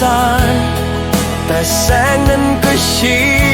ซ่อแต่แสงนั้นก็ชี้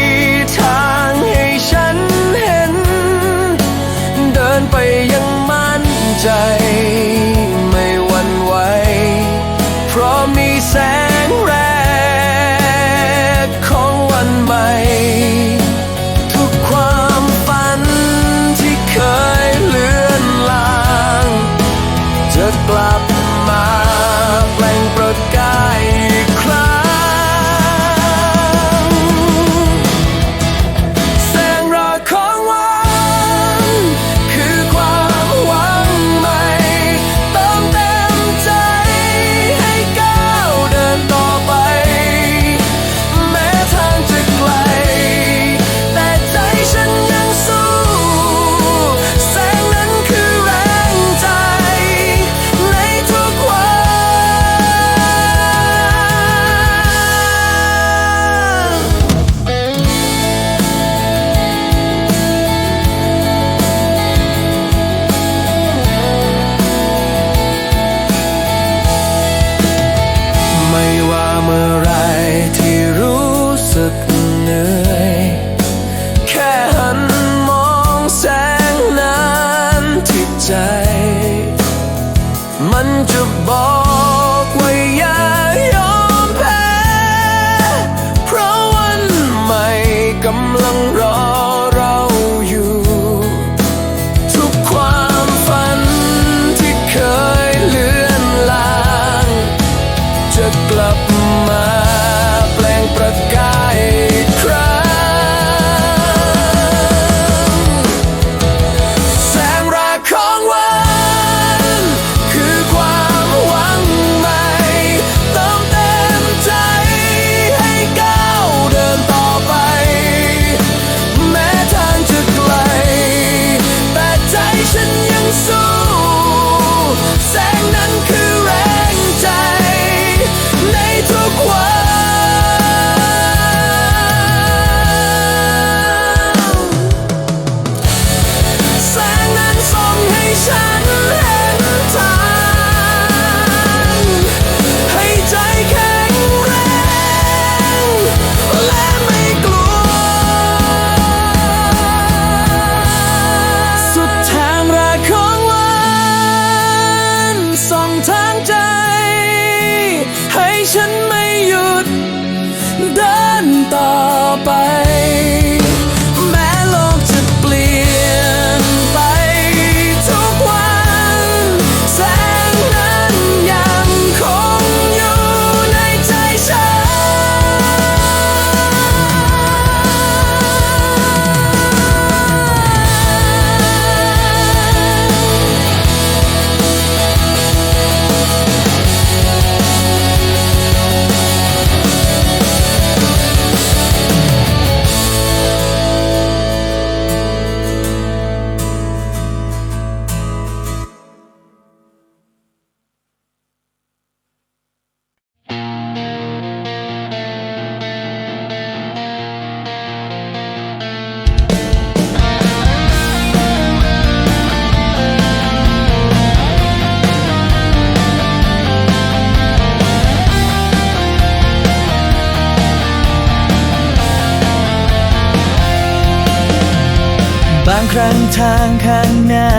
ทางข้างหน้า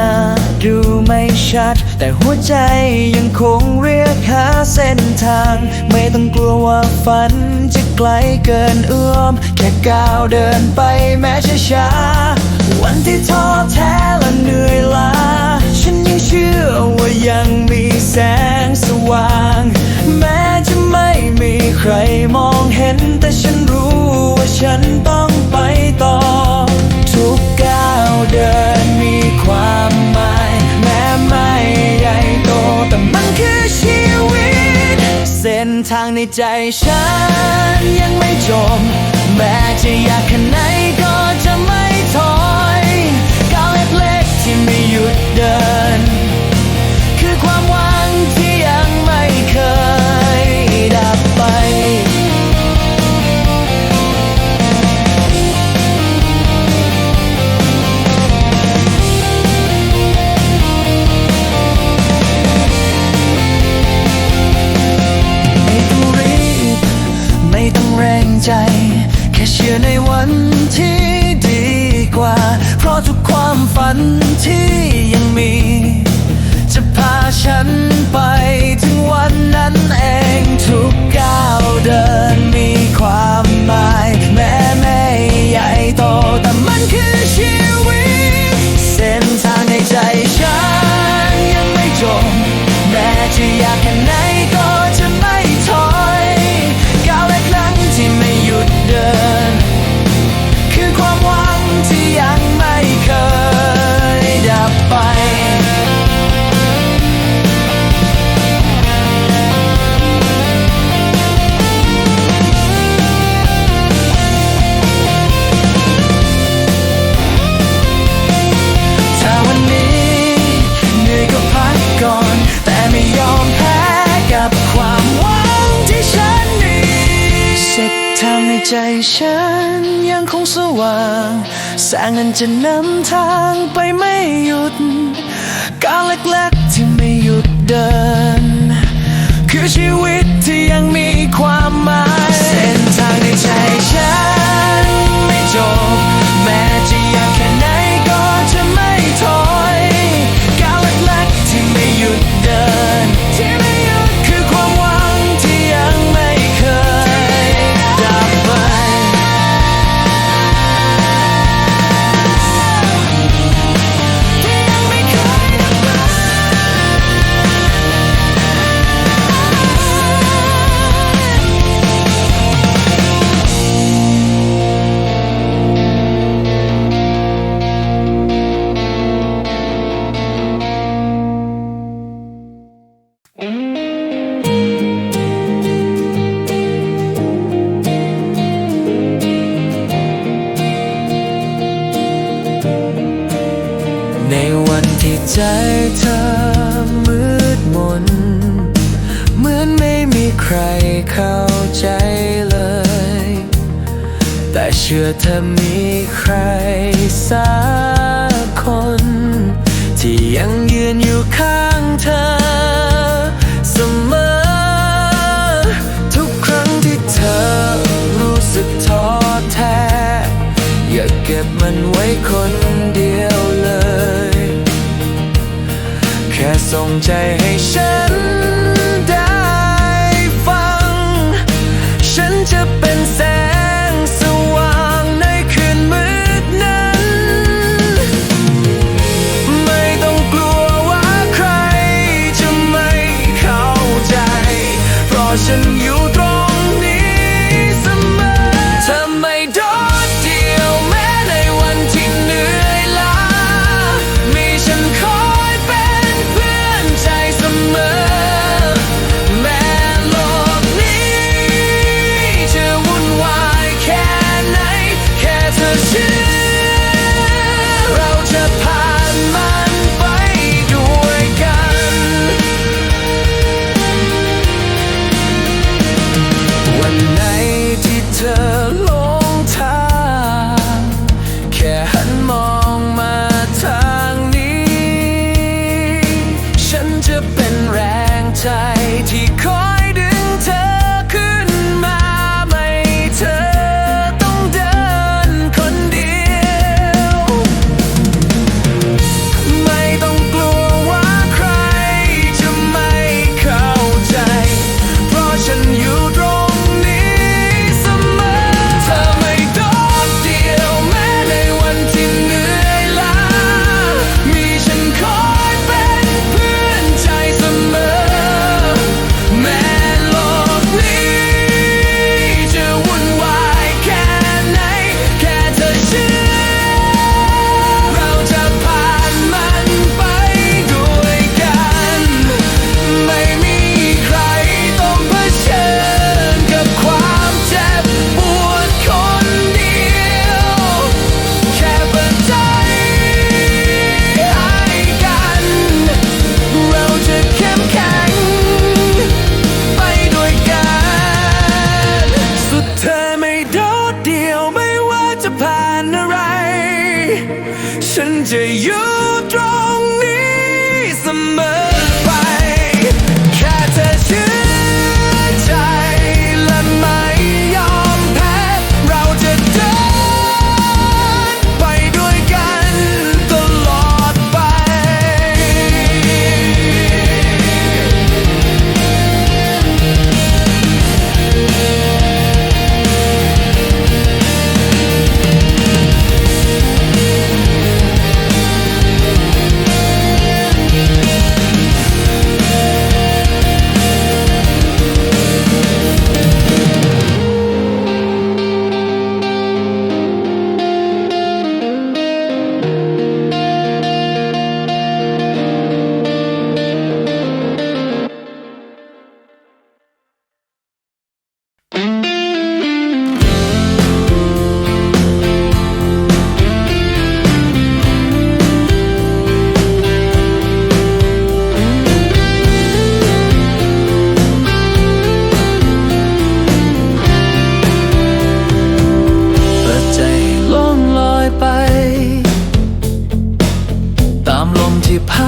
ดูไม่ชัด แต่หัวใจยังคงเรียกหาเส้นทาง ไม่ต้องกลัวว่าฝันจะไกลเกินเอื้อม แค่ก้าวเดินไปแม้ช้าช้าวันที่ท้อแท้และเหนื่อยล้า ฉันยังเชื่อว่ายังมีแสงสว่าง แม้จะไม่มีใครมองเห็น แต่ฉันรู้ว่าฉันต้องไปต่อ ความหมายแม้ไม่ใหญ่โตแต่มันคือชีวิต เส้นทางในใจฉันยังไม่จบ แม้จะอยากแค่ไหนก็จะไม่ถอยก้าวเล็กๆที่ไม่หยุดเดิน ฉันยังคงสว่างแสงนั้นจะนำทางไปไม่หยุดก้าวเล็กๆที่ไม่หยุดเดิน คือชีวิตที่ยังมีความ ใจเธอมืดมน เหมือนไม่มีใครเข้าใจเลย แต่เชื่อเธอมีใครสักคน ที่ยังยืนอยู่ข้างเธอเสมอ ทุกครั้งที่เธอรู้สึกท้อแท้ อย่าเก็บมันไว้คน ส่งใจให้ฉัน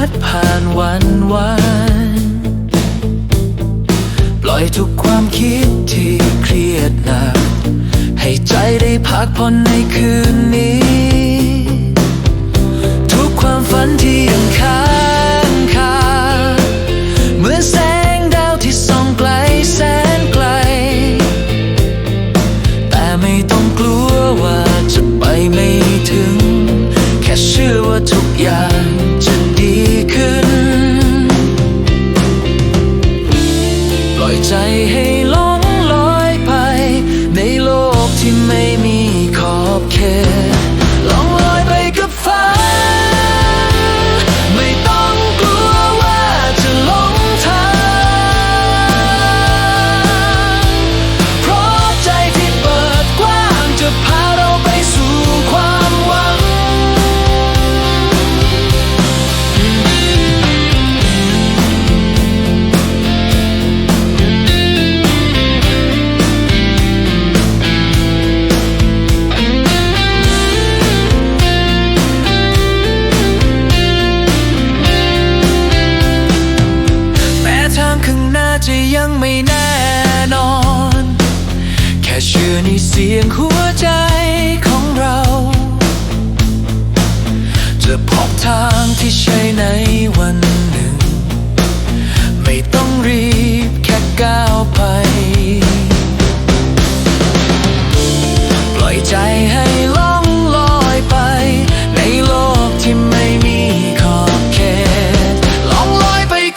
ดผ่านวันวันปล่อยทุกความคิดที่เครียดหนัก ให้ใจได้พักผ่อนในคืนนี้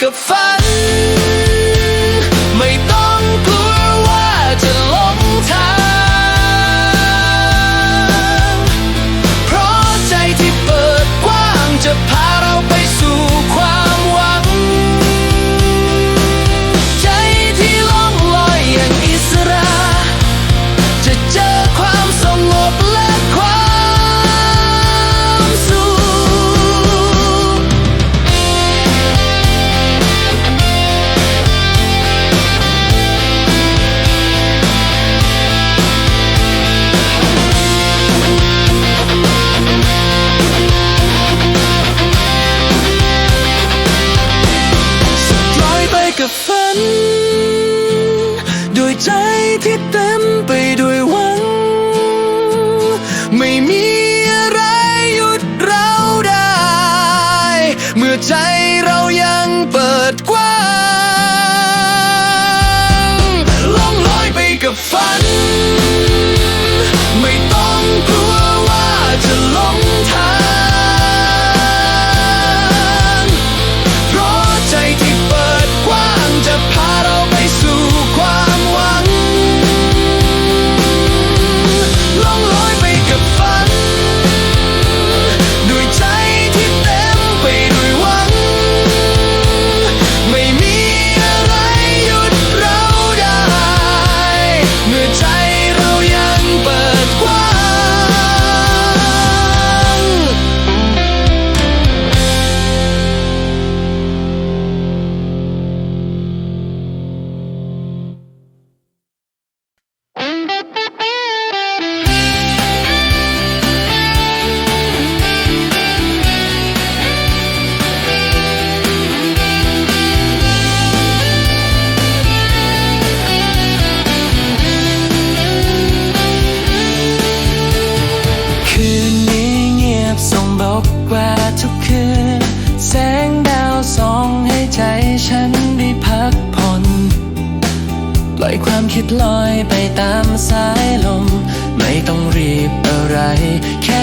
a fire.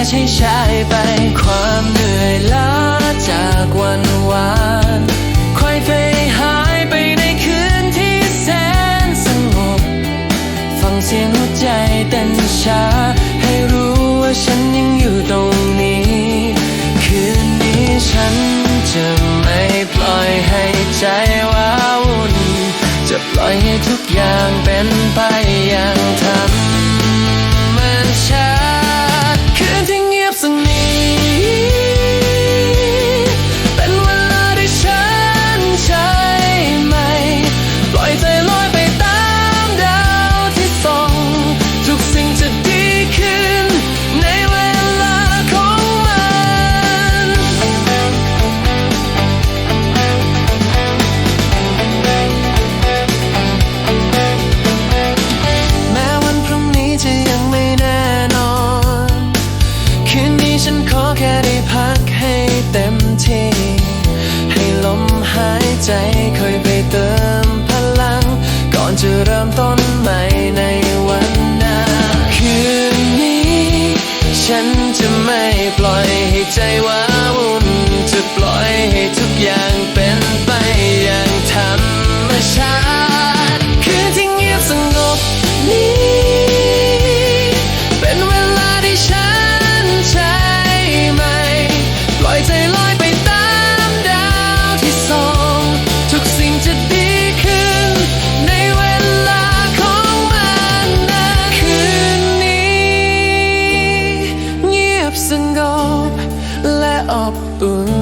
ใช้ใายไปความเหนื่อยล้าจากวันวานค่อยไปหายไปในคืนที่แสนสงบ ฟังเสียงหัวใจเต้นช้า ให้รู้ว่าฉันยังอยู่ตรงนี้ คืนนี้ฉันจะไม่ปล่อยให้ใจว้าวุ่น จะปล่อยให้ทุกอย่างเป็นไปอย่าง เ